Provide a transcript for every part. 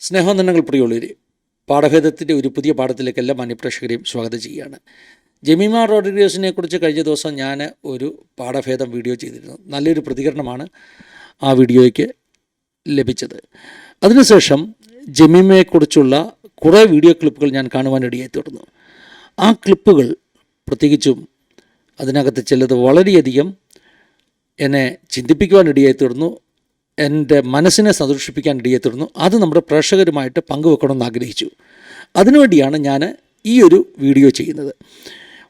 സ്നേഹവന്ദനങ്ങൾ പ്രിയുള്ളവർ പാഠഭേദത്തിന്റെ ഒരു പുതിയ പാഠത്തിലേക്ക് എല്ലാ മാന്യപ്രേക്ഷകരെയും സ്വാഗതം ചെയ്യുകയാണ്. ജമീമ റോഡ്രിഗേഴ്സിനെ കുറിച്ച് കഴിഞ്ഞ ദിവസം ഞാൻ ഒരു പാഠഭേദം വീഡിയോ ചെയ്തിരുന്നു. നല്ലൊരു പ്രതികരണമാണ് ആ വീഡിയോയ്ക്ക് ലഭിച്ചത്. അതിനുശേഷം ജമീമയെക്കുറിച്ചുള്ള കുറേ വീഡിയോ ക്ലിപ്പുകൾ ഞാൻ കാണുവാനിടയായി തുടർന്നു. ആ ക്ലിപ്പുകൾ പ്രത്യേകിച്ചും അതിനകത്ത് ചിലത് വളരെയധികം എന്നെ ചിന്തിപ്പിക്കുവാനിടയായി തീർന്നു എന്റെ മനസ്സിനെ സന്തോഷിപ്പിക്കാൻ ഇടയായി അത് നമ്മുടെ പ്രേക്ഷകരുമായിട്ട് പങ്കുവെക്കണമെന്ന് ആഗ്രഹിച്ചു. അതിനുവേണ്ടിയാണ് ഞാൻ ഈ ഒരു വീഡിയോ ചെയ്യുന്നത്.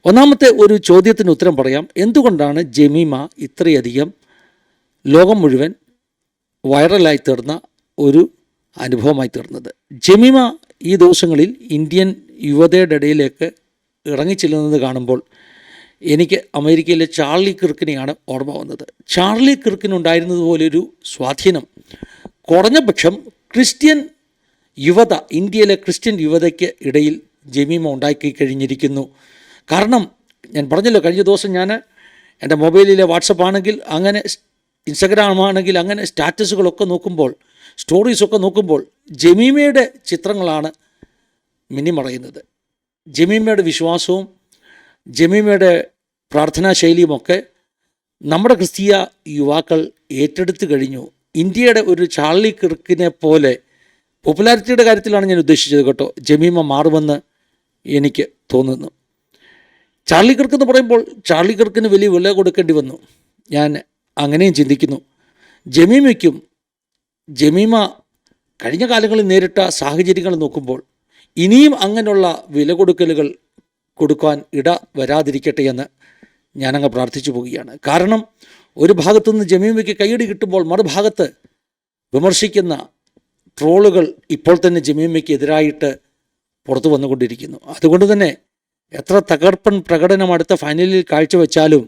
ഒന്നാമത്തെ ഒരു ചോദ്യത്തിന് ഉത്തരം പറയാം. എന്തുകൊണ്ടാണ് ജമീമ ഇത്രയധികം ലോകം മുഴുവൻ വൈറലായി തീർന്ന ഒരു അനുഭവമായി തീർന്നത്? ജമീമ ഈ ദിവസങ്ങളിൽ ഇന്ത്യൻ യുവതയുടെ ഇടയിലേക്ക് ഇറങ്ങിച്ചെല്ലുന്നത് കാണുമ്പോൾ എനിക്ക് അമേരിക്കയിലെ ചാർലി കിർക്കിനെയാണ് ഓർമ്മ വന്നത്. ചാർലി കിർക്കിനുണ്ടായിരുന്നതുപോലൊരു സ്വാധീനം. കുറഞ്ഞ പക്ഷം ക്രിസ്ത്യൻ യുവത ഇന്ത്യയിലെ ക്രിസ്ത്യൻ യുവതയ്ക്ക് ഇടയിൽ ജമീമ ഉണ്ടാക്കി കഴിഞ്ഞിരിക്കുന്നു. കാരണം ഞാൻ പറഞ്ഞല്ലോ കഴിഞ്ഞ ദിവസം ഞാൻ എന്റെ മൊബൈലിലെ വാട്സപ്പ് ആണെങ്കിൽ അങ്ങനെ ഇൻസ്റ്റഗ്രാം ആണെങ്കിൽ അങ്ങനെ സ്റ്റാറ്റസുകളൊക്കെ നോക്കുമ്പോൾ സ്റ്റോറീസൊക്കെ നോക്കുമ്പോൾ ജമീമയുടെ ചിത്രങ്ങളാണ് മിനിമറയുന്നത്. ജമീമയുടെ വിശ്വാസവും ജമീമയുടെ പ്രാർത്ഥനാ ശൈലിയുമൊക്കെ നമ്മുടെ ക്രിസ്തീയ യുവാക്കൾ ഏറ്റെടുത്തു കഴിഞ്ഞു. ഇന്ത്യയുടെ ഒരു ചാർലി കിർക്കിനെ പോലെ പോപ്പുലാരിറ്റിയുടെ കാര്യത്തിലാണ് ഞാൻ ഉദ്ദേശിച്ചത് കേട്ടോ. ജമീമ മാറുമെന്ന് എനിക്ക് തോന്നുന്നു. ചാർലി കിർക്ക് എന്ന് പറയുമ്പോൾ ചാർലി കിർക്കിന് വലിയ വില കൊടുക്കേണ്ടി വന്നു. ഞാൻ അങ്ങനെയും ചിന്തിക്കുന്നു. ജമീമയ്ക്കും ജമീമ കഴിഞ്ഞ കാലങ്ങളിൽ നേരിട്ട സാഹചര്യങ്ങൾ നോക്കുമ്പോൾ ഇനിയും അങ്ങനെയുള്ള വില കൊടുക്കലുകൾ കൊടുക്കാൻ ഇട വരാതിരിക്കട്ടെ എന്ന് ഞാനങ്ങ് പ്രാർത്ഥിച്ചു പോവുകയാണ്. കാരണം ഒരു ഭാഗത്തുനിന്ന് ജമീമയ്ക്ക് കൈയടി കിട്ടുമ്പോൾ മറുഭാഗത്ത് വിമർശിക്കുന്ന ട്രോളുകൾ ഇപ്പോൾ തന്നെ ജമീമയ്ക്ക് എതിരായിട്ട് പുറത്തു വന്നുകൊണ്ടിരിക്കുന്നു. അതുകൊണ്ട് തന്നെ എത്ര തകർപ്പൻ പ്രകടനം അടുത്ത ഫൈനലിൽ കാഴ്ചവെച്ചാലും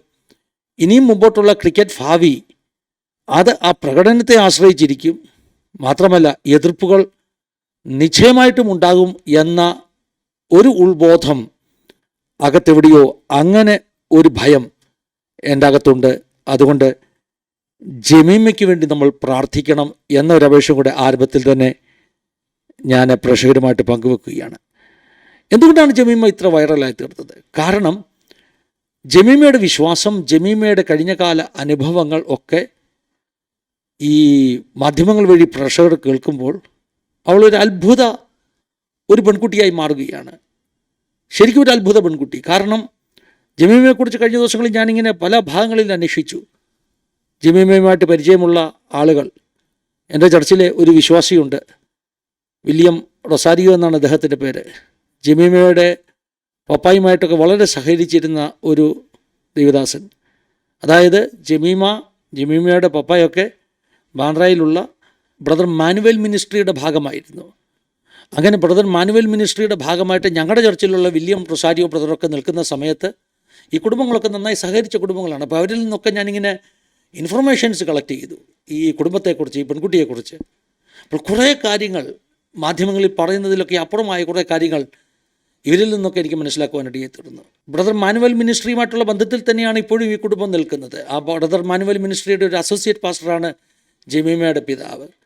ഇനിയും മുമ്പോട്ടുള്ള ക്രിക്കറ്റ് ഭാവി അത് ആ പ്രകടനത്തെ ആശ്രയിച്ചിരിക്കും. മാത്രമല്ല എതിർപ്പുകൾ നിശ്ചയമായിട്ടും ഉണ്ടാകും എന്ന ഒരു ഉൾബോധം അകത്തെവിടെയോ അങ്ങനെ ഒരു ഭയം എന്റെ അകത്തുണ്ട്. അതുകൊണ്ട് ജമീമയ്ക്ക് വേണ്ടി നമ്മൾ പ്രാർത്ഥിക്കണം എന്നൊരു അപേക്ഷ കൂടെ ആരംഭത്തിൽ തന്നെ ഞാൻ പ്രേക്ഷകരുമായിട്ട് പങ്കുവെക്കുകയാണ്. എന്തുകൊണ്ടാണ് ജമീമ ഇത്ര വൈറലായി തീർത്തത്? കാരണം ജമീമയുടെ വിശ്വാസം ജമീമയുടെ കഴിഞ്ഞകാല അനുഭവങ്ങൾ ഒക്കെ ഈ മാധ്യമങ്ങൾ വഴി പ്രേക്ഷകർ കേൾക്കുമ്പോൾ അവളൊരു അത്ഭുത ഒരു പെൺകുട്ടിയായി മാറുകയാണ്. ശരിക്കും ഒരു അത്ഭുത പെൺകുട്ടി. കാരണം ജമീമയെക്കുറിച്ച് കഴിഞ്ഞ ദിവസങ്ങളിൽ ഞാനിങ്ങനെ പല ഭാഗങ്ങളിൽ അന്വേഷിച്ചു. ജമീമയുമായിട്ട് പരിചയമുള്ള ആളുകൾ എന്റെ ചർച്ചിലെ ഒരു വിശ്വാസിയുണ്ട്. വില്യം റൊസാരിയോ എന്നാണ് അദ്ദേഹത്തിന്റെ പേര്. ജമീമയുടെ പപ്പായുമായിട്ടൊക്കെ വളരെ സഹകരിച്ചിരുന്ന ഒരു ദേവദാസൻ. അതായത് ജമീമ ജമീമയുടെ പപ്പായൊക്കെ ബാൻഡ്രയിലുള്ള ബ്രദർ മാനുവൽ മിനിസ്ട്രിയുടെ ഭാഗമായിരുന്നു. അങ്ങനെ ബ്രദർ മാനുവൽ മിനിസ്ട്രിയുടെ ഭാഗമായിട്ട് ഞങ്ങളുടെ ചർച്ചിലുള്ള വില്യം പ്രസാരിയോ ബ്രദറൊക്കെ നിൽക്കുന്ന സമയത്ത് ഈ കുടുംബങ്ങളൊക്കെ നന്നായി സഹകരിച്ച കുടുംബങ്ങളാണ്. അപ്പോൾ അവരിൽ നിന്നൊക്കെ ഞാനിങ്ങനെ ഇൻഫർമേഷൻസ് കളക്ട് ചെയ്തു ഈ കുടുംബത്തെക്കുറിച്ച് ഈ പെൺകുട്ടിയെക്കുറിച്ച്. അപ്പോൾ കുറേ കാര്യങ്ങൾ മാധ്യമങ്ങളിൽ പറയുന്നതിലൊക്കെ അപ്പുറമായ കുറേ കാര്യങ്ങൾ ഇവരിൽ നിന്നൊക്കെ എനിക്ക് മനസ്സിലാക്കുവാനായിട്ട് തീർന്നു. ബ്രദർ മാനുവൽ മിനിസ്ട്രിയുമായിട്ടുള്ള ബന്ധത്തിൽ തന്നെയാണ് ഇപ്പോഴും ഈ കുടുംബം നിൽക്കുന്നത്. ആ ബ്രദർ മാനുവൽ മിനിസ്ട്രിയുടെ ഒരു അസോസിയേറ്റ് പാസ്റ്ററാണ് ജമീമയുടെ പിതാവ്.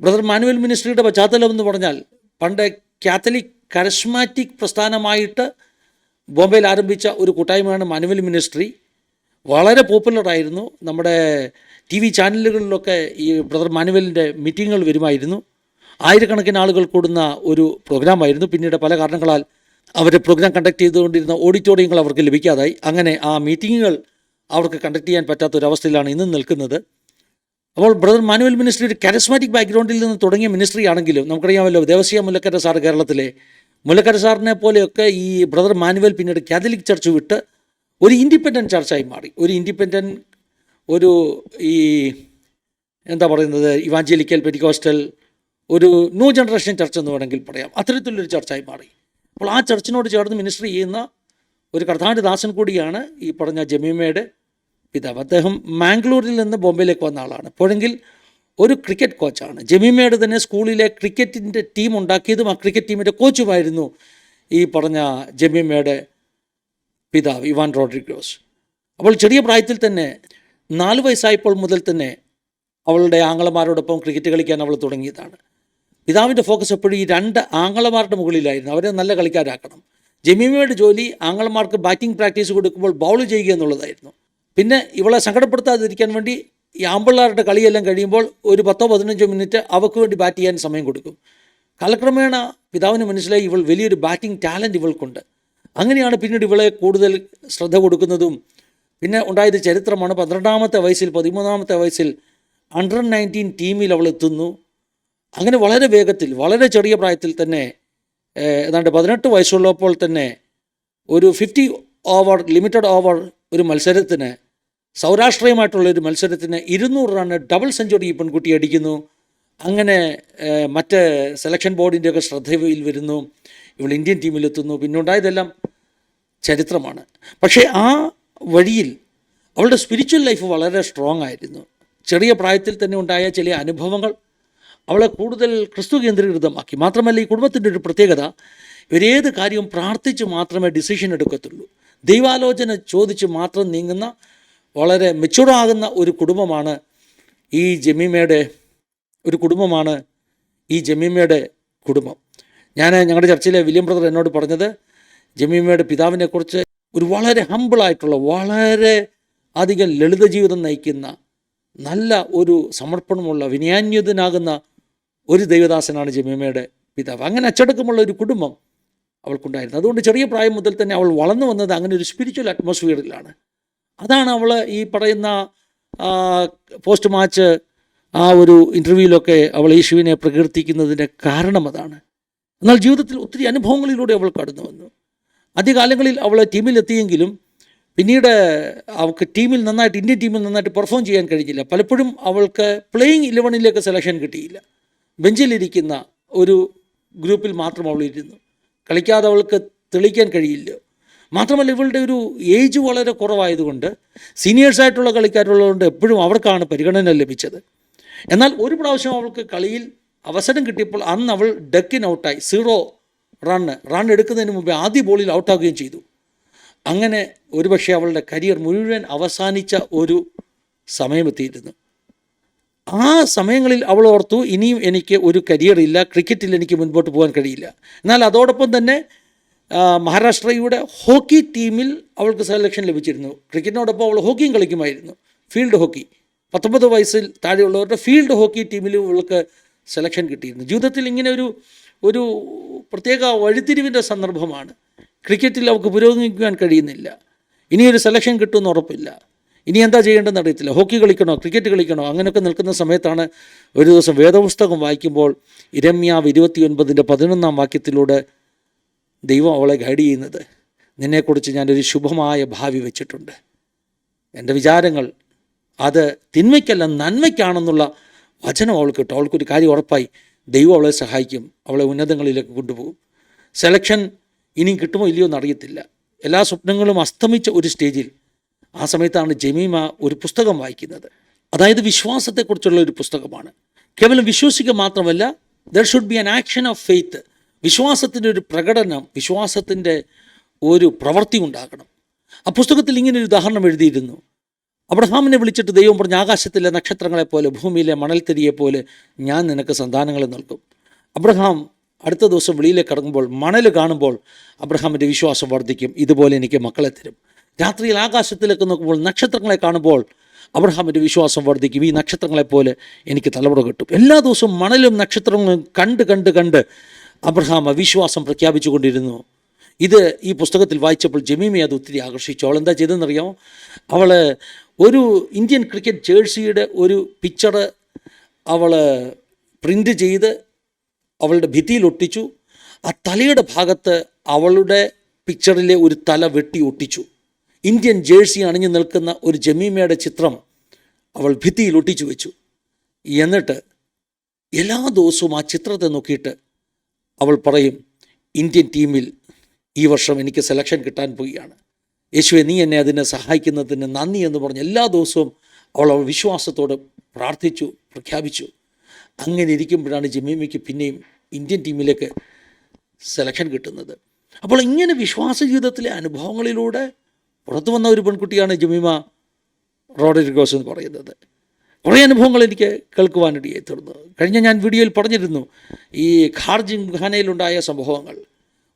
ബ്രദർ മാനുവൽ മിനിസ്ട്രിയുടെ പശ്ചാത്തലം എന്ന് പറഞ്ഞാൽ പണ്ട് കാത്തലിക് കരസ്മാറ്റിക് പ്രസ്ഥാനമായിട്ട് ബോംബെയിൽ ആരംഭിച്ച ഒരു കൂട്ടായ്മയാണ് മാനുവൽ മിനിസ്ട്രി. വളരെ പോപ്പുലറായിരുന്നു നമ്മുടെ ടി വി ചാനലുകളിലൊക്കെ ഈ ബ്രദർ മാനുവലിന്റെ മീറ്റിങ്ങുകൾ വരുമായിരുന്നു. ആയിരക്കണക്കിന് ആളുകൾ കൂടുന്ന ഒരു പ്രോഗ്രാമായിരുന്നു. പിന്നീട് പല കാരണങ്ങളാൽ അവർ പ്രോഗ്രാം കണ്ടക്ട് ചെയ്തുകൊണ്ടിരുന്ന ഓഡിറ്റോറിയങ്ങൾ അവർക്ക് ലഭിക്കാതായി. അങ്ങനെ ആ മീറ്റിങ്ങുകൾ അവർക്ക് കണ്ടക്ട് ചെയ്യാൻ പറ്റാത്തൊരവസ്ഥയിലാണ് ഇന്ന് നിൽക്കുന്നത്. അപ്പോൾ ബ്രദർ മാനുവൽ മിനിസ്ട്രി ഒരു കാരസ്മാറ്റിക് ബാക്ക്ഗ്രൗണ്ടിൽ നിന്ന് തുടങ്ങിയ മിനിസ്ട്രി ആണെങ്കിലും നമുക്കറിയാമല്ലോ ദേവസ്യ മുല്ലക്കര സാർ കേരളത്തിലെ മുല്ലക്കര സാറിനെ പോലെയൊക്കെ ഈ ബ്രദർ മാനുവൽ പിന്നീട് കാത്തലിക് ചർച്ച് വിട്ട് ഒരു ഇൻഡിപെൻഡന്റ് ചർച്ചായി മാറി. ഒരു ഇൻഡിപെൻഡന്റ് ഒരു ഈ എന്താ പറയുന്നത് ഇവാഞ്ചലിക്കൽ പെരിക്കോസ്റ്റൽ ഒരു ന്യൂ ജനറേഷൻ ചർച്ച് എന്ന് വേണമെങ്കിൽ പറയാം. അത്തരത്തിലൊരു ചർച്ചായി മാറി. അപ്പോൾ ആ ചർച്ചിനോട് ചേർന്ന് മിനിസ്റ്റർ ചെയ്യുന്ന ഒരു കർത്താന്റെ ദാസൻ കൂടിയാണ് ഈ പറഞ്ഞ ജമീമയുടെ പിതാവ്. അദ്ദേഹം മാംഗ്ലൂരിൽ നിന്ന് ബോംബെയിലേക്ക് വന്ന ആളാണ്. അപ്പോഴെങ്കിൽ ഒരു ക്രിക്കറ്റ് കോച്ചാണ്. ജമീമയുടെ തന്നെ സ്കൂളിലെ ക്രിക്കറ്റിന്റെ ടീം ഉണ്ടാക്കിയതും ആ ക്രിക്കറ്റ് ടീമിന്റെ കോച്ചുമായിരുന്നു ഈ പറഞ്ഞ ജമീമയുടെ പിതാവ് ഇവാൻ റോഡ്രിഗോസ്. അപ്പോൾ ചെറിയ പ്രായത്തിൽ തന്നെ നാല് വയസ്സായപ്പോൾ മുതൽ തന്നെ അവളുടെ ആങ്ങളമാരോടൊപ്പം ക്രിക്കറ്റ് കളിക്കാൻ അവൾ തുടങ്ങിയതാണ്. പിതാവിന്റെ ഫോക്കസ് എപ്പോഴും ഈ രണ്ട് ആങ്ങളമാരുടെ മുകളിലായിരുന്നു. അവരെ നല്ല കളിക്കാരാക്കണം. ജമീമയുടെ ജോലി ആങ്ങളമാർക്ക് ബാറ്റിംഗ് പ്രാക്ടീസ് കൊടുക്കുമ്പോൾ ബൗൾ ചെയ്യുക എന്നുള്ളതായിരുന്നു. പിന്നെ ഇവളെ സങ്കടപ്പെടുത്താതിരിക്കാൻ വേണ്ടി ഈ ആമ്പിള്ളാരുടെ കളിയെല്ലാം കഴിയുമ്പോൾ ഒരു പത്തോ പതിനഞ്ചോ മിനിറ്റ് അവൾക്ക് വേണ്ടി ബാറ്റ് ചെയ്യാൻ സമയം കൊടുക്കും. കാലക്രമേണ പിതാവിന് മനസ്സിലായി ഇവൾ വലിയൊരു ബാറ്റിംഗ് ടാലന്റ് ഇവൾക്കുണ്ട്. അങ്ങനെയാണ് പിന്നീട് ഇവളെ കൂടുതൽ ശ്രദ്ധ കൊടുക്കുന്നതും. പിന്നെ ഉണ്ടായത് ചരിത്രമാണ്. പന്ത്രണ്ടാമത്തെ വയസ്സിൽ പതിമൂന്നാമത്തെ വയസ്സിൽ അണ്ടർ നയന്റീൻ ടീമിൽ അവൾ എത്തുന്നു. അങ്ങനെ വളരെ വേഗത്തിൽ വളരെ ചെറിയ പ്രായത്തിൽ തന്നെ ഏതാണ്ട് പതിനെട്ട് വയസ്സുള്ളപ്പോൾ തന്നെ ഒരു ഫിഫ്റ്റി ഓവർ ലിമിറ്റഡ് ഓവർ ഒരു മത്സരത്തിന് സൗരാഷ്ട്രയുമായിട്ടുള്ള ഒരു മത്സരത്തിന് ഇരുന്നൂറ് റണ്ണ് ഡബിൾ സെഞ്ചുറി ഈ പെൺകുട്ടി അടിക്കുന്നു. അങ്ങനെ മറ്റ് സെലക്ഷൻ ബോർഡിന്റെയൊക്കെ ശ്രദ്ധയിൽ വരുന്നു. ഇവൾ ഇന്ത്യൻ ടീമിലെത്തുന്നു പിന്നെ ഉണ്ടായതെല്ലാം ചരിത്രമാണ്. പക്ഷേ ആ വഴിയിൽ അവളുടെ സ്പിരിച്വൽ ലൈഫ് വളരെ സ്ട്രോങ് ആയിരുന്നു. ചെറിയ പ്രായത്തിൽ തന്നെ ഉണ്ടായ ചില അനുഭവങ്ങൾ അവളെ കൂടുതൽ ക്രിസ്തു കേന്ദ്രീകൃതമാക്കി. മാത്രമല്ല ഈ കുടുംബത്തിന്റെ ഒരു പ്രത്യേകത ഇവരേത് കാര്യവും പ്രാർത്ഥിച്ച് മാത്രമേ ഡിസിഷൻ എടുക്കത്തുള്ളൂ. ദൈവാലോചന ചോദിച്ച് മാത്രം നീങ്ങുന്ന വളരെ മെച്ചുറാകുന്ന ഒരു കുടുംബമാണ് ഈ ജമീമയുടെ ഒരു കുടുംബമാണ് ഈ ജമീമയുടെ കുടുംബം. ഞാൻ ഞങ്ങളുടെ ചർച്ചയിലെ വില്യം ബ്രദർ എന്നോട് പറഞ്ഞത് ജമീമയുടെ പിതാവിനെക്കുറിച്ച് ഒരു വളരെ ഹമ്പിളായിട്ടുള്ള വളരെ അധികം ലളിത ജീവിതം നയിക്കുന്ന നല്ല ഒരു സമർപ്പണമുള്ള വിനയാന്യതനാകുന്ന ഒരു ദൈവദാസനാണ് ജമീമയുടെ പിതാവ്. അങ്ങനെ അച്ചടക്കമുള്ള ഒരു കുടുംബം അവൾക്കുണ്ടായിരുന്നു അതുകൊണ്ട് ചെറിയ പ്രായം മുതൽ തന്നെ അവൾ വളർന്നു വന്നത് അങ്ങനെ ഒരു സ്പിരിച്വൽ അറ്റ്മോസ്ഫിയറിലാണ് അതാണ് അവൾ ഈ പറയുന്ന പോസ്റ്റ് മാച്ച് ആ ഒരു ഇന്റർവ്യൂവിലൊക്കെ അവൾ യേശുവിനെ പ്രകീർത്തിക്കുന്നതിന്റെ കാരണം അതാണ്. എന്നാൽ ജീവിതത്തിൽ ഒത്തിരി അനുഭവങ്ങളിലൂടെ അവൾ കടന്നു വന്നു. ആദ്യകാലങ്ങളിൽ അവൾ ടീമിലെത്തിയെങ്കിലും പിന്നീട് അവൾക്ക് ടീമിൽ നന്നായിട്ട് ഇന്ത്യൻ ടീമിൽ നന്നായിട്ട് പെർഫോം ചെയ്യാൻ കഴിഞ്ഞില്ല. പലപ്പോഴും അവൾക്ക് പ്ലേയിങ് ഇലവനിലേക്ക് സെലക്ഷൻ കിട്ടിയില്ല. ബെഞ്ചിലിരിക്കുന്ന ഒരു ഗ്രൂപ്പിൽ മാത്രം അവൾ ഇരുന്നു. കളിക്കാതെ അവൾക്ക് തെളിയിക്കാൻ കഴിയില്ല. മാത്രമല്ല ഇവളുടെ ഒരു ഏജ് വളരെ കുറവായതുകൊണ്ട് സീനിയേഴ്സായിട്ടുള്ള കളിക്കാരുള്ളതുകൊണ്ട് എപ്പോഴും അവർക്കാണ് പരിഗണന ലഭിച്ചത്. എന്നാൽ ഒരു പ്രാവശ്യം അവൾക്ക് കളിയിൽ അവസരം കിട്ടിയപ്പോൾ അന്ന് അവൾ ഡക്കിൻ ഔട്ടായി സീറോ റണ്ണ് റൺ എടുക്കുന്നതിന് മുമ്പേ ആദ്യ ബോളിൽ ഔട്ടാകുകയും ചെയ്തു. അങ്ങനെ ഒരുപക്ഷെ അവളുടെ കരിയർ മുഴുവൻ അവസാനിച്ച ഒരു സമയമെത്തിയിരുന്നു. ആ സമയങ്ങളിൽ അവൾ ഓർത്തു ഇനിയും എനിക്ക് ഒരു കരിയർ ഇല്ല ക്രിക്കറ്റിൽ എനിക്ക് മുൻപോട്ട് പോകാൻ കഴിയില്ല. എന്നാൽ അതോടൊപ്പം തന്നെ മഹാരാഷ്ട്രയുടെ ഹോക്കി ടീമിൽ അവൾക്ക് സെലക്ഷൻ ലഭിച്ചിരുന്നു. ക്രിക്കറ്റിനോടൊപ്പം അവൾ ഹോക്കിയും കളിക്കുമായിരുന്നു. ഫീൽഡ് ഹോക്കി പത്തൊമ്പത് വയസ്സിൽ താഴെയുള്ളവരുടെ ഫീൽഡ് ഹോക്കി ടീമിലും അവൾക്ക് സെലക്ഷൻ കിട്ടിയിരുന്നു. ജീവിതത്തിൽ ഇങ്ങനെ ഒരു ഒരു പ്രത്യേക വഴിത്തിരിവിന്റെ സന്ദർഭമാണ്. ക്രിക്കറ്റിൽ അവൾക്ക് പുരോഗമിക്കുവാൻ കഴിയുന്നില്ല. ഇനിയൊരു സെലക്ഷൻ കിട്ടുമെന്ന് ഉറപ്പില്ല. ഇനി എന്താ ചെയ്യേണ്ടതെന്ന് അറിയത്തില്ല. ഹോക്കി കളിക്കണോ ക്രിക്കറ്റ് കളിക്കണോ അങ്ങനെയൊക്കെ നിൽക്കുന്ന സമയത്താണ് ഒരു ദിവസം വേദപുസ്തകം വായിക്കുമ്പോൾ ഇരമ്യാവ് ഇരുപത്തിയൊൻപതിന്റെ പതിനൊന്നാം വാക്യത്തിലൂടെ ദൈവം അവളെ ഗൈഡ് ചെയ്യുന്നത്. നിന്നെക്കുറിച്ച് ഞാനൊരു ശുഭമായ ഭാവി വെച്ചിട്ടുണ്ട്. എന്റെ വിചാരങ്ങൾ അത് തിന്മയ്ക്കല്ല നന്മയ്ക്കാണെന്നുള്ള വചനം അവൾക്ക് കിട്ടും അവൾക്കൊരു കാര്യം ഉറപ്പായി. ദൈവം അവളെ സഹായിക്കും. അവളെ ഉന്നതങ്ങളിലേക്ക് കൊണ്ടുപോകും. സെലക്ഷൻ ഇനിയും കിട്ടുമോ ഇല്ലയോ എന്നറിയത്തില്ല എല്ലാ സ്വപ്നങ്ങളും അസ്തമിച്ച ഒരു സ്റ്റേജിൽ ആ സമയത്താണ് ജമീമ ഒരു പുസ്തകം വായിക്കുന്നത്. അതായത് വിശ്വാസത്തെക്കുറിച്ചുള്ള ഒരു പുസ്തകമാണ്. കേവലം വിശ്വസിക്കുക മാത്രമല്ല there should be an action of faith വിശ്വാസത്തിന്റെ ഒരു പ്രകടനം വിശ്വാസത്തിന്റെ ഒരു പ്രവൃത്തി ഉണ്ടാകണം. ആ പുസ്തകത്തിൽ ഇങ്ങനെ ഒരു ഉദാഹരണം എഴുതിയിരുന്നു. അബ്രഹാമിനെ വിളിച്ചിട്ട് ദൈവം പറഞ്ഞ ആകാശത്തിലെ നക്ഷത്രങ്ങളെപ്പോലെ ഭൂമിയിലെ മണൽത്തരിയെ പോലെ ഞാൻ നിനക്ക് സന്താനങ്ങളെ നൽകും. അബ്രഹാം അടുത്ത ദിവസം വെളിയിലേക്ക് ഇറങ്ങുമ്പോൾ മണൽ കാണുമ്പോൾ അബ്രഹാമിന്റെ വിശ്വാസം വർദ്ധിക്കും. ഇതുപോലെ എനിക്ക് മക്കളെ തരും. രാത്രിയിൽ ആകാശത്തിലേക്ക് നോക്കുമ്പോൾ നക്ഷത്രങ്ങളെ കാണുമ്പോൾ അബ്രഹാമിന്റെ വിശ്വാസം വർദ്ധിക്കും. ഈ നക്ഷത്രങ്ങളെപ്പോലെ എനിക്ക് തലമുറ കിട്ടും. എല്ലാ ദിവസവും മണലും നക്ഷത്രങ്ങളും കണ്ട് കണ്ട് കണ്ട് അബ്രഹാം അവിശ്വാസം പ്രഖ്യാപിച്ചുകൊണ്ടിരുന്നു. ഇത് ഈ പുസ്തകത്തിൽ വായിച്ചപ്പോൾ ജമീമയെ അത് ഒത്തിരി ആകർഷിച്ചു. അവൾ എന്താ ചെയ്തതെന്നറിയാമോ? അവൾ ഒരു ഇന്ത്യൻ ക്രിക്കറ്റ് ജേഴ്സിയുടെ ഒരു പിക്ചർ അവൾ പ്രിന്റ് ചെയ്ത് അവളുടെ ഭിത്തിയിൽ ഒട്ടിച്ചു. ആ തലയുടെ ഭാഗത്ത് അവളുടെ പിക്ചറിലെ ഒരു തല വെട്ടി ഒട്ടിച്ചു. ഇന്ത്യൻ ജേഴ്സി അണിഞ്ഞു നിൽക്കുന്ന ഒരു ജമീമയുടെ ചിത്രം അവൾ ഭിത്തിയിൽ ഒട്ടിച്ചു വെച്ചു. എന്നിട്ട് എല്ലാ ദിവസവും ആ ചിത്രത്തെ നോക്കിയിട്ട് അവൾ പറയും ഇന്ത്യൻ ടീമിൽ ഈ വർഷം എനിക്ക് സെലക്ഷൻ കിട്ടാൻ പോവുകയാണ്. യേശുവെ നീ എന്നെ അതിനെ സഹായിക്കുന്നതിന് നന്ദി എന്ന് പറഞ്ഞ് എല്ലാ ദിവസവും അവൾ അവൾ വിശ്വാസത്തോടെ പ്രാർത്ഥിച്ചു പ്രഖ്യാപിച്ചു. അങ്ങനെ ഇരിക്കുമ്പോഴാണ് ജമീമയ്ക്ക് പിന്നെയും ഇന്ത്യൻ ടീമിലേക്ക് സെലക്ഷൻ കിട്ടുന്നത്. അപ്പോൾ ഇങ്ങനെ വിശ്വാസ ജീവിതത്തിലെ അനുഭവങ്ങളിലൂടെ പുറത്തു വന്ന ഒരു പെൺകുട്ടിയാണ് ജമീമ റോഡരിഗോസ് എന്ന് പറയുന്നത്. കുറേ അനുഭവങ്ങൾ എനിക്ക് കേൾക്കുവാനിടയായി തീർന്നു. കഴിഞ്ഞ ഞാൻ വീഡിയോയിൽ പറഞ്ഞിരുന്നു ഈ ഖാർജിംഖാനയിലുണ്ടായ സംഭവങ്ങൾ.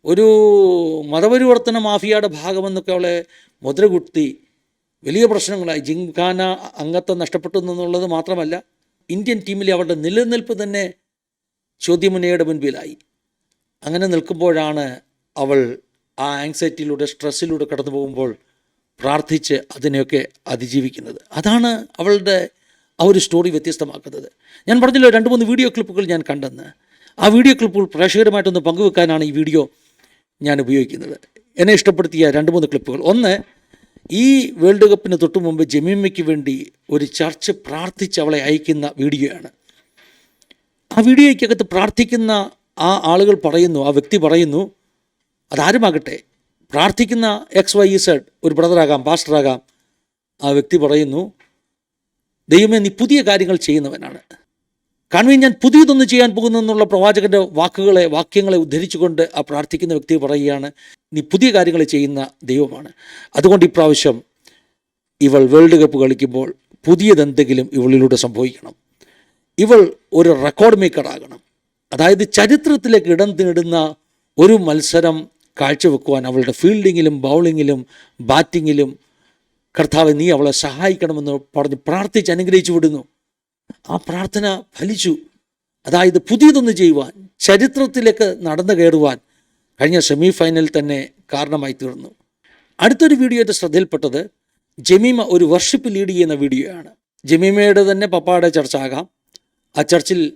ഒരു മതപരിവർത്തന മാഫിയയുടെ ഭാഗമെന്നൊക്കെ അവളെ മുദ്രകുത്തി വലിയ പ്രശ്നങ്ങളായി. ജിംഖാന അംഗത്വം നഷ്ടപ്പെട്ടു എന്നുള്ളത് മാത്രമല്ല ഇന്ത്യൻ ടീമിലെ അവളുടെ നിലനിൽപ്പ് തന്നെ ചോദ്യമുന്നയുടെ മുൻപിലായി. അങ്ങനെ നിൽക്കുമ്പോഴാണ് അവൾ ആ ആങ്സൈറ്റിയിലൂടെ സ്ട്രെസ്സിലൂടെ കടന്നു പോകുമ്പോൾ പ്രാർത്ഥിച്ച് അതിനെയൊക്കെ അതിജീവിക്കുന്നത്. അതാണ് അവളുടെ ആ ഒരു സ്റ്റോറി വ്യത്യസ്തമാക്കുന്നത്. ഞാൻ പറഞ്ഞല്ലോ രണ്ട് മൂന്ന് വീഡിയോ ക്ലിപ്പുകൾ ഞാൻ കണ്ടെന്ന്. ആ വീഡിയോ ക്ലിപ്പുകൾ പ്രേക്ഷകരുമായിട്ടൊന്ന് പങ്കുവെക്കാനാണ് ഈ വീഡിയോ ഞാൻ ഉപയോഗിക്കുന്നത്. എന്നെ ഇഷ്ടപ്പെടുത്തിയ രണ്ട് മൂന്ന് ക്ലിപ്പുകൾ ഒന്ന് ഈ വേൾഡ് കപ്പിന് തൊട്ടു മുമ്പ് ജമീമയ്ക്ക് വേണ്ടി ഒരു ചർച്ച് പ്രാർത്ഥിച്ച് അവളെ അയക്കുന്ന വീഡിയോയാണ്. ആ വീഡിയോയ്ക്കകത്ത് പ്രാർത്ഥിക്കുന്ന ആ ആളുകൾ പറയുന്നു ആ വ്യക്തി പറയുന്നു അതാരുമാകട്ടെ? പ്രാർത്ഥിക്കുന്ന എക്സ് വൈ സെഡ് ഒരു ബ്രദറാകാം പാസ്റ്ററാകാം. ആ വ്യക്തി പറയുന്നു ദൈവമേ നീ പുതിയ കാര്യങ്ങൾ ചെയ്യുന്നവനാണ്. കാണുവേ ഞാൻ പുതിയതൊന്നും ചെയ്യാൻ പോകുന്നു എന്നുള്ള പ്രവാചകന്റെ വാക്കുകളെ വാക്യങ്ങളെ ഉദ്ധരിച്ചുകൊണ്ട് ആ പ്രാർത്ഥിക്കുന്ന വ്യക്തി പറയുകയാണ് നീ പുതിയ കാര്യങ്ങൾ ചെയ്യുന്ന ദൈവമാണ്. അതുകൊണ്ട് ഇപ്രാവശ്യം ഇവൾ വേൾഡ് കപ്പ് കളിക്കുമ്പോൾ പുതിയതെന്തെങ്കിലും ഇവളിലൂടെ സംഭവിക്കണം. ഇവൾ ഒരു റെക്കോർഡ് മേക്കറാകണം. അതായത് ചരിത്രത്തിലേക്ക് ഇടം നേടുന്ന ഒരു മത്സരം കാഴ്ചവെക്കുവാൻ അവളുടെ ഫീൽഡിങ്ങിലും ബൗളിങ്ങിലും ബാറ്റിങ്ങിലും കർത്താവ് നീ അവളെ സഹായിക്കണമെന്ന് പറഞ്ഞ് പ്രാർത്ഥിച്ച് അനുഗ്രഹിച്ചു വിടുന്നു. ആ പ്രാർത്ഥന ഫലിച്ചു. അതായത് പുതിയതൊന്ന് ചെയ്യുവാൻ ചരിത്രത്തിലേക്ക് നടന്നു കയറുവാൻ കഴിഞ്ഞ സെമി ഫൈനൽ തന്നെ കാരണമായി തീർന്നു. അടുത്തൊരു വീഡിയോ എന്റെ ശ്രദ്ധയിൽപ്പെട്ടത് ജമീമ ഒരു വർഷിപ്പ് ലീഡ് ചെയ്യുന്ന വീഡിയോ ആണ് ജമീമയുടെ തന്നെ പപ്പായുടെ ചർച്ച ആകാം. ആ ചർച്ചിൽ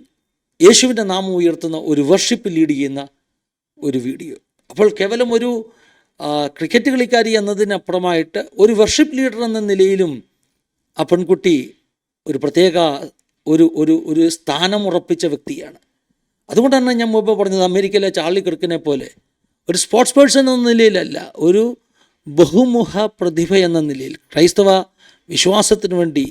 യേശുവിന്റെ നാമം ഉയർത്തുന്ന ഒരു വർഷിപ്പ് ലീഡ് ചെയ്യുന്ന ഒരു വീഡിയോ. അപ്പോൾ കേവലം ഒരു ക്രിക്കറ്റ് കളിക്കാരി എന്നതിനപ്പുറമായിട്ട് ഒരു വർഷിപ്പ് ലീഡർ എന്ന നിലയിലും ആ പെൺകുട്ടി ഒരു പ്രത്യേക ഒരു ഒരു ഒരു സ്ഥാനം ഉറപ്പിച്ച വ്യക്തിയാണ്. അതുകൊണ്ടാണ് ഞാൻ മുമ്പ് പറഞ്ഞത് അമേരിക്കയിലെ ചാർലി കിർക്കിനെ പോലെ ഒരു സ്പോർട്സ് പേഴ്സൺ എന്ന നിലയിലല്ല ഒരു ബഹുമുഖ പ്രതിഭ എന്ന നിലയിൽ ക്രൈസ്തവ വിശ്വാസത്തിന് വേണ്ടി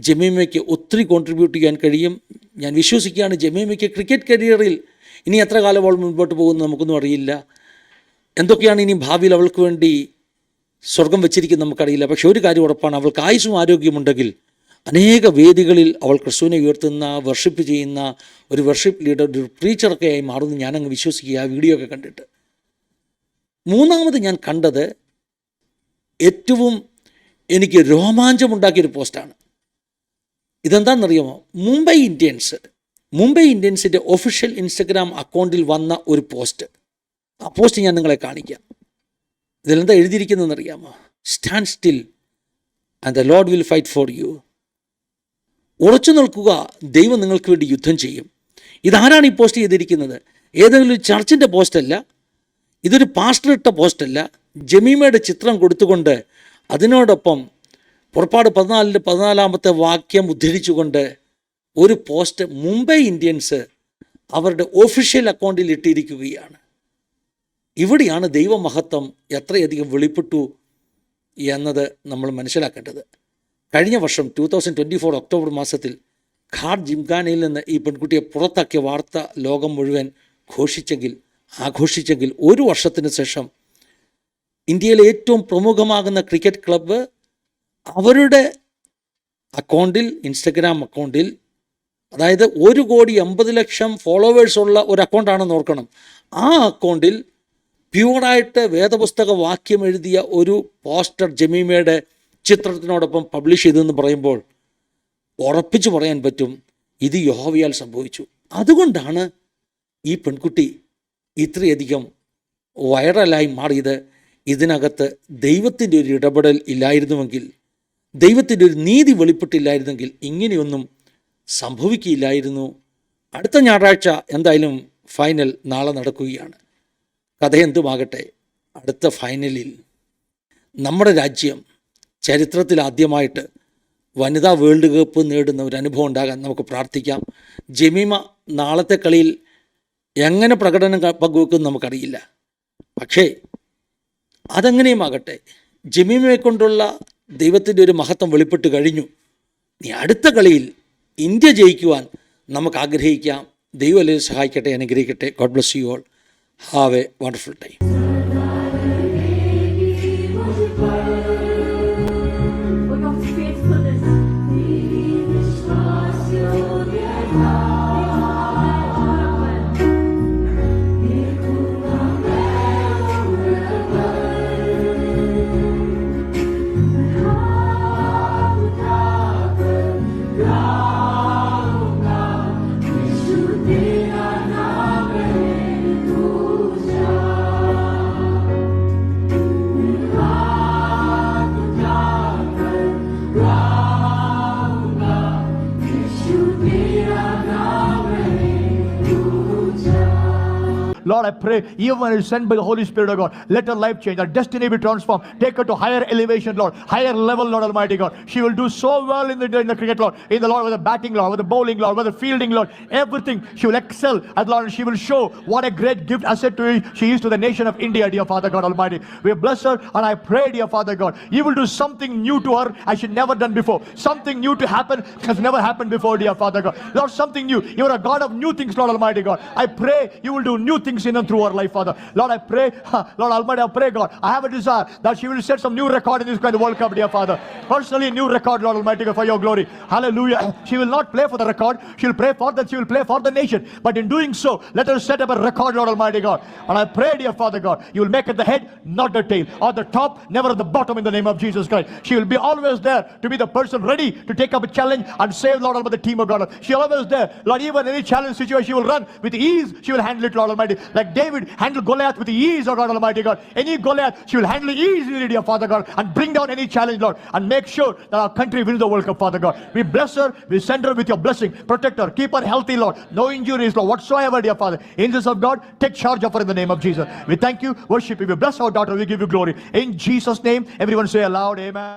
ജമീമയ്ക്ക് ഒത്തിരി കോൺട്രിബ്യൂട്ട് ചെയ്യാൻ കഴിയും. ഞാൻ വിശ്വസിക്കുകയാണ് ജമീമയ്ക്ക് ക്രിക്കറ്റ് കരിയറിൽ ഇനി എത്ര കാലം അവൾ മുൻപോട്ട് പോകുമെന്ന് നമുക്കൊന്നും അറിയില്ല. എന്തൊക്കെയാണ് ഇനി ഭാവിയിൽ അവൾക്ക് വേണ്ടി സ്വർഗം വെച്ചിരിക്കുന്നത് നമുക്കറിയില്ല. പക്ഷെ ഒരു കാര്യം ഉറപ്പാണ് അവൾക്ക് ആയുസും ആരോഗ്യമുണ്ടെങ്കിൽ അനേക വേദികളിൽ അവൾ ക്രിസ്തുവിനെ ഉയർത്തുന്ന വർഷിപ്പ് ചെയ്യുന്ന ഒരു വർഷിപ്പ് ലീഡർ ഒരു പ്രീച്ചറൊക്കെ ആയി മാറുമെന്ന് ഞാനങ്ങ് വിശ്വസിക്കുക ആ വീഡിയോ ഒക്കെ കണ്ടിട്ട്. മൂന്നാമത് ഞാൻ കണ്ടത് ഏറ്റവും എനിക്ക് രോമാഞ്ചമുണ്ടാക്കിയൊരു പോസ്റ്റാണ് ഇതെന്താണെന്നറിയാമോ? മുംബൈ ഇന്ത്യൻസ്. മുംബൈ ഇന്ത്യൻസിന്റെ ഒഫീഷ്യൽ ഇൻസ്റ്റഗ്രാം അക്കൗണ്ടിൽ വന്ന ഒരു പോസ്റ്റ് ആ പോസ്റ്റ് ഞാൻ നിങ്ങളെ കാണിക്കാം. ഇതിലെന്താ എഴുതിയിരിക്കുന്നതെന്ന് അറിയാമോ stand still and the Lord will fight for you ഉറച്ചു നിൽക്കുക ദൈവം നിങ്ങൾക്ക് വേണ്ടി യുദ്ധം ചെയ്യും. ഇതാരാണ് ഈ പോസ്റ്റ് ചെയ്തിരിക്കുന്നത്? ഏതെങ്കിലും ഒരു ചർച്ചിന്റെ പോസ്റ്റല്ല ഇതൊരു പാസ്റ്റർ ഇട്ട പോസ്റ്റല്ല ജമീമയുടെ ചിത്രം കൊടുത്തുകൊണ്ട് അതിനോടൊപ്പം പുറപ്പാട് പതിനാലിന്റെ പതിനാലാമത്തെ വാക്യം ഉദ്ധരിച്ചുകൊണ്ട് ഒരു പോസ്റ്റ് മുംബൈ ഇന്ത്യൻസ് അവരുടെ ഒഫീഷ്യൽ അക്കൗണ്ടിൽ ഇട്ടിരിക്കുകയാണ്. ഇവിടെയാണ് ദൈവമഹത്വം എത്രയധികം വെളിപ്പെട്ടു എന്നത് നമ്മൾ മനസ്സിലാക്കേണ്ടത്. കഴിഞ്ഞ വർഷം two thousand twenty four October മാസത്തിൽ ഖാർ ജിംഖാനയിൽ നിന്ന് ഈ പെൺകുട്ടിയെ പുറത്താക്കിയ വാർത്ത ലോകം മുഴുവൻ ഘോഷിച്ചെങ്കിൽ ആഘോഷിച്ചെങ്കിൽ ഒരു വർഷത്തിന് ശേഷം ഇന്ത്യയിലെ ഏറ്റവും പ്രമുഖമാകുന്ന ക്രിക്കറ്റ് ക്ലബ്ബ് അവരുടെ അക്കൗണ്ടിൽ ഇൻസ്റ്റഗ്രാം അക്കൗണ്ടിൽ അതായത് ഒരു കോടി എൺപത് ലക്ഷം ഫോളോവേഴ്സ് ഉള്ള ഒരു അക്കൗണ്ടാണെന്ന് ഓർക്കണം. ആ അക്കൗണ്ടിൽ പ്യൂറായിട്ട് വേദപുസ്തക വാക്യം എഴുതിയ ഒരു പോസ്റ്റർ ജമീമയുടെ ചിത്രത്തിനോടൊപ്പം പബ്ലിഷ് ചെയ്തെന്ന് പറയുമ്പോൾ ഉറപ്പിച്ചു പറയാൻ പറ്റും ഇത് യഹോവയാൽ സംഭവിച്ചു. അതുകൊണ്ടാണ് ഈ പെൺകുട്ടി ഇത്രയധികം വൈറലായി മാറിയത്. ഇതിനകത്ത് ദൈവത്തിന്റെ ഒരു ഇടപെടൽ ഇല്ലായിരുന്നുവെങ്കിൽ ദൈവത്തിന്റെ ഒരു നീതി വെളിപ്പെട്ടില്ലായിരുന്നെങ്കിൽ ഇങ്ങനെയൊന്നും സംഭവിക്കില്ലായിരുന്നു അടുത്ത ഞായറാഴ്ച എന്തായാലും ഫൈനൽ നാളെ നടക്കുകയാണ്. കഥ എന്തുമാകട്ടെ അടുത്ത ഫൈനലിൽ നമ്മുടെ രാജ്യം ചരിത്രത്തിൽ ആദ്യമായിട്ട് വനിതാ വേൾഡ് കപ്പ് നേടുന്ന ഒരു അനുഭവം ഉണ്ടാകാൻ നമുക്ക് പ്രാർത്ഥിക്കാം. ജമീമ നാളത്തെ കളിയിൽ എങ്ങനെ പ്രകടനം പങ്കുവെക്കുമെന്ന് പങ്കുവെക്കും നമുക്കറിയില്ല. പക്ഷേ അതെങ്ങനെയുമാകട്ടെ ജമീമയെ കൊണ്ടുള്ള ദൈവത്തിന്റെ ഒരു മഹത്വം വെളിപ്പെട്ട് കഴിഞ്ഞു. നീ അടുത്ത കളിയിൽ ഇന്ത്യ ജയിക്കുവാൻ നമുക്ക് ആഗ്രഹിക്കാം ദൈവം സഹായിക്കട്ടെ അനുഗ്രഹിക്കട്ടെ. God bless you all have a wonderful time what pray, even when it's sent by the Holy Spirit, of God, let her life change, her destiny be transformed. Take her to higher elevation, Lord, higher level, Lord Almighty God. She will do so well in the, in the cricket, Lord, in the Lord, with the batting, Lord, with the bowling, Lord, with the fielding, Lord, everything. She will excel, and Lord, she will show what a great gift asset to she is to the nation of India, dear Father God Almighty. We bless her, and I pray, dear Father God, you will do something new to her as she never done before. Something new to happen has never happened before, dear Father God. Lord, something new. You are a God of new things, Lord Almighty God. I pray you will do new things in and through her life, Father. Lord, I pray, Lord Almighty, I pray, God, I have a desire that she will set some new record in this kind of World Cup, dear Father. Personally, new record, Lord Almighty for your glory. Hallelujah. She will not play for the record. She will pray for that. She will play for the nation. But in doing so, let her set up a record, Lord Almighty God. And I pray, dear Father God, you will make it the head, not the tail, or the top, never at the bottom in the name of Jesus Christ. She will be always there to be the person ready to take up a challenge and save, Lord Almighty, the team of God. She always there. Lord, even in any challenge situation, she will run with ease. She will handle it, Lord Almighty. Like David handled Goliath with the ease, oh God Almighty God. Any Goliath, she will handle easily, dear Father God, and bring down any challenge, Lord, and make sure that our country wins the World Cup, Father God. We bless her, we send her with your blessing, protect her, keep her healthy, Lord. No injuries, Lord, whatsoever, dear Father. Angels of God, take charge of her in the name of Jesus. We thank you, worship you, we bless our daughter, we give you glory. In Jesus' name, everyone say aloud, Amen.